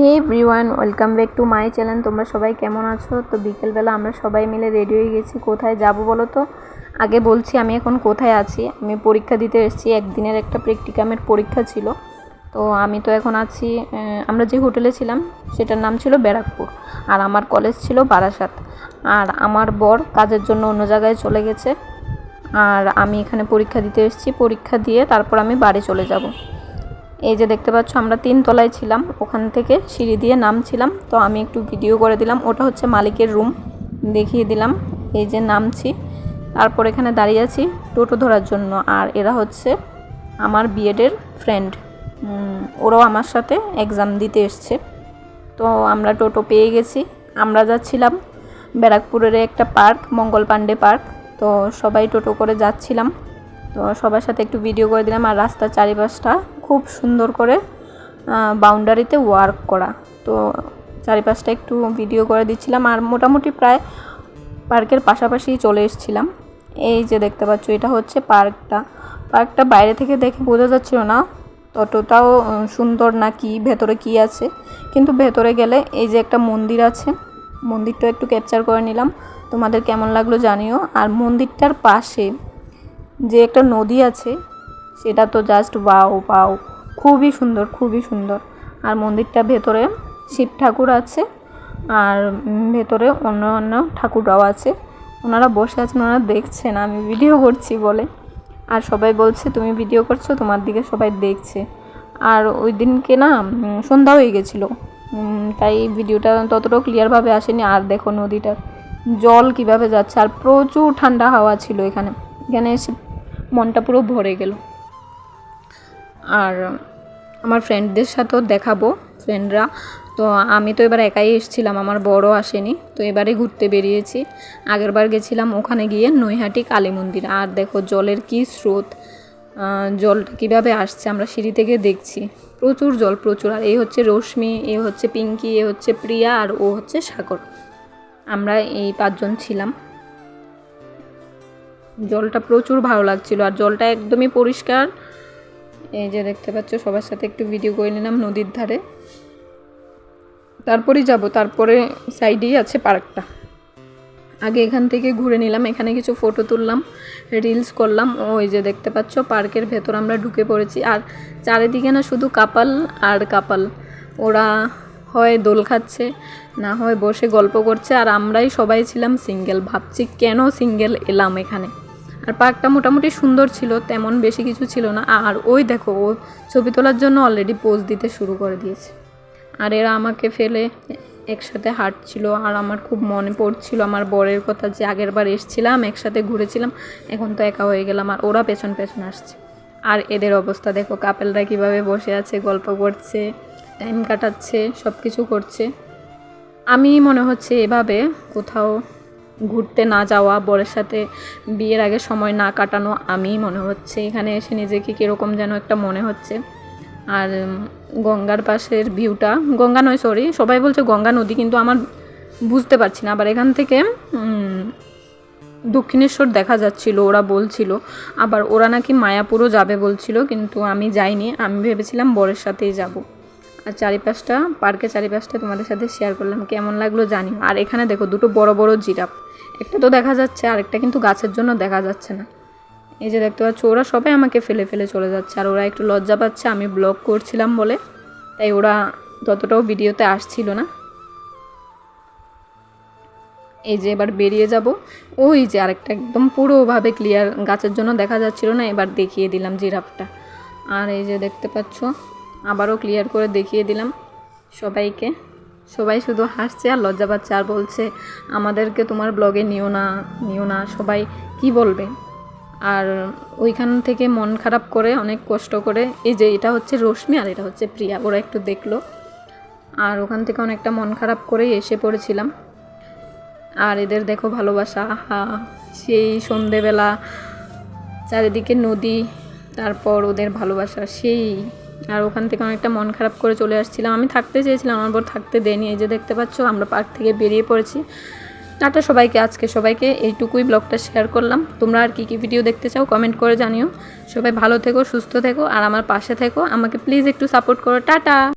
Hey everyone welcome back to my channel তোমরা সবাই কেমন আছো? তো বিকেলবেলা আমরা সবাই মিলে রেডি হয়ে গেছি। কোথায় যাব বলো তো? আগে বলছি আমি এখন কোথায় আছি? আমি পরীক্ষা দিতে এসেছি। একদিনের একটা প্র্যাকটিকামের পরীক্ষা ছিল। তো আমি তো এখন আছি আমরা যে হোটেলে ছিলাম, সেটার নাম ছিল ব্যারাকপুর। আর আমার কলেজ ছিল বারাসাত। আর আমার বর কাজের জন্য অন্য জায়গায় চলে গেছে। আর আমি এখানে পরীক্ষা দিতে এসেছি। পরীক্ষা দিয়ে তারপর আমি বাড়ি চলে যাব। এই যে দেখতে পাচ্ছ, আমরা তিন তলায় ছিলাম। ওখান থেকে সিঁড়ি দিয়ে নামছিলাম। তো আমি একটু ভিডিও করে দিলাম। ওটা হচ্ছে মালিকের রুম দেখিয়ে দিলাম। এই যে নামছি। তারপর এখানে দাঁড়িয়ে আছি টোটো ধরার জন্য। আর এরা হচ্ছে আমার বিএডের ফ্রেন্ড ওরাও আমার সাথে এক্সাম দিতে এসছে। তো আমরা টোটো পেয়ে গেছি। আমরা যাচ্ছিলাম ব্যারাকপুরের একটা পার্ক, মঙ্গল পাণ্ডে পার্ক। তো সবাই টোটো করে যাচ্ছিলাম। তো সবার সাথে একটু ভিডিও করে দিলাম। আর রাস্তার চারিপাশটা খুব সুন্দর করে বাউন্ডারিতে ওয়ার্ক করা। তো চারিপাশটা একটু ভিডিও করে দিচ্ছিলাম। আর মোটামুটি প্রায় পার্কের পাশাপাশি চলে এসেছিলাম। এই যে দেখতে পাচ্ছ, এটা হচ্ছে পার্কটা পার্কটা বাইরে থেকে দেখে বোঝা যাচ্ছিল না ততটাও সুন্দর না কি, ভেতরে কি আছে। কিন্তু ভেতরে গেলে এই যে একটা মন্দির আছে, মন্দিরটা একটু ক্যাপচার করে নিলাম। তোমাদের কেমন লাগল জানিও। আর মন্দিরটার পাশে যে একটা নদী আছে, সেটা তো জাস্ট বাও বাও খুবই সুন্দর খুবই সুন্দর। আর মন্দিরটা ভেতরে শিব ঠাকুর আছে, আর ভেতরে অন্য অন্য ঠাকুররাও আছে। ওনারা বসে আছেন, ওনারা দেখছেন, আমি ভিডিও করছি বলে। আর সবাই বলছে, তুমি ভিডিও করছ, তোমার দিকে সবাই দেখছে। আর ওই দিনকে না সন্ধ্যা হয়ে গেছিল। তাই ভিডিওটা ততটাও ক্লিয়ারভাবে আসেনি। আর দেখো নদীটার জল কীভাবে যাচ্ছে, আর প্রচুর ঠান্ডা হাওয়া ছিল এখানে। এখানে এসে মনটা পুরো ভরে গেল। আর আমার ফ্রেন্ডদের সাথেও দেখাবো ফ্রেন্ডরা তো আমি তো এবার একাই এসেছিলাম, আমার বড় আসেনি। তো এবারে ঘুরতে বেরিয়েছি। আগেরবার গেছিলাম ওখানে গিয়ে নৈহাটি কালী মন্দির। আর দেখো জলের কি স্রোত জলটা কীভাবে আসছে আমরা সিঁড়ি থেকে দেখছি। প্রচুর জল, প্রচুর। আর এই হচ্ছে রশ্মি, এ হচ্ছে পিঙ্কি, এ হচ্ছে প্রিয়া, আর ও হচ্ছে সাগর। আমরা এই পাঁচজন ছিলাম। জলটা প্রচুর ভালো লাগছিল আর জলটা একদমই পরিষ্কার। এই যে দেখতে পাচ্ছ, সবার সাথে একটু ভিডিও করে নিলাম নদীর ধারে। তারপরেই যাব, তারপরে সাইডেই আছে পার্কটা আগে এখান থেকে ঘুরে নিলাম, এখানে কিছু ফটো তুললাম রিলস করলাম। ওই যে দেখতে পাচ্ছ পার্কের ভেতর আমরা ঢুকে পড়েছি। আর চারিদিকে না শুধু কাপাল আর কাপাল। ওরা হয় দোল খাচ্ছে, না হয় বসে গল্প করছে। আর আমরাই সবাই ছিলাম সিঙ্গেল ভাবছি কেন সিঙ্গেল এলাম এখানে? আর পার্কটা মোটামুটি সুন্দর ছিল, তেমন বেশি কিছু ছিল না। আর ওই দেখো, ও ছবি তোলার জন্য অলরেডি পোজ দিতে শুরু করে দিয়েছে। আর এরা আমাকে ফেলে একসাথে হাঁটছিল, আর আমার খুব মনে পড়ছিল আমার বরের কথা যে আগের বার এসছিলাম, একসাথে ঘুরেছিলাম, এখন তো একা হয়ে গেলাম, আর ওরা পেছন পেছন আসছে। আর এদের অবস্থা দেখো কাপেলরা কীভাবে বসে আছে, গল্প করছে টাইম কাটাচ্ছে সব কিছু করছে। আমি মনে হচ্ছে এভাবে কোথাও ঘুরতে না যাওয়া, বরের সাথে বিয়ের আগে সময় না কাটানো আমি মনে হচ্ছে। এখানে এসে নিজেকে কীরকম যেন একটা মনে হচ্ছে। আর গঙ্গার পাশের ভিউটা, গঙ্গা নয় সরি সবাই বলছে গঙ্গা নদী, কিন্তু আমার বুঝতে পারছি না। আবার এখান থেকে দক্ষিণেশ্বর দেখা যাচ্ছিল, ওরা বলছিল। আবার ওরা নাকি মায়াপুরও যাবে বলছিল, কিন্তু আমি যাইনি। আমি ভেবেছিলাম বরের সাথেই যাব। আর চারিপাশটা, পার্কের চারিপাশটা তোমাদের সাথে শেয়ার করলাম, কেমন লাগল জানি আর এখানে দেখো, দুটো বড় বড় জিরাফ। একটা তো দেখা যাচ্ছে, আর একটা কিন্তু গাছের জন্য দেখা যাচ্ছে না। এই যে দেখতে পাচ্ছ, ওরা সবাই আমাকে ফেলে ফেলে চলে যাচ্ছে, আর ওরা একটু লজ্জা পাচ্ছে, আমি ব্লগ করছিলাম বলে। তাই ওরা ততটাও ভিডিওতে আসছিল না। এই যে এবার বেরিয়ে যাব। ওই যে আরেকটা একদম পুরোভাবে ক্লিয়ার গাছের জন্য দেখা যাচ্ছিল না, এবার দেখিয়ে দিলাম জিরাফটা। আর এই যে দেখতে পাচ্ছ আবারও ক্লিয়ার করে দেখিয়ে দিলাম সবাইকে। সবাই শুধু হাসছে আর লজ্জা পাচ্ছে আর বলছে, আমাদেরকে তোমার ব্লগে নিও না নিও না। সবাই কি বলবে? আর ওইখান থেকে মন খারাপ করে, অনেক কষ্ট করে, এই যে এটা হচ্ছে রশ্মি আর এটা হচ্ছে প্রিয়া, ওরা একটু দেখল। আর ওখান থেকে অনেকটা মন খারাপ করেই এসে পড়েছিলাম। আর এদের দেখো ভালোবাসা, আহা, সেই সন্ধেবেলা, চারিদিকে নদী, তারপর ওদের ভালোবাসা, সেই আর ওখান থেকে অনেকটা মন খারাপ করে চলে আসছিলাম। আমি থাকতে চেয়েছিলাম, আমার বর থাকতে দেয়নি। এই যে দেখতে পাচ্ছ, আমরা পার্ক থেকে বেরিয়ে পড়েছি। টাটা সবাইকে, আজকে সবাইকে এইটুকুই ব্লগটা শেয়ার করলাম। তোমরা আর কী কী ভিডিও দেখতে চাও কমেন্ট করে জানিও। সবাই ভালো থেকো, সুস্থ থেকো, আর আমার পাশে থেকো। আমাকে প্লিজ একটু সাপোর্ট করো। টাটা!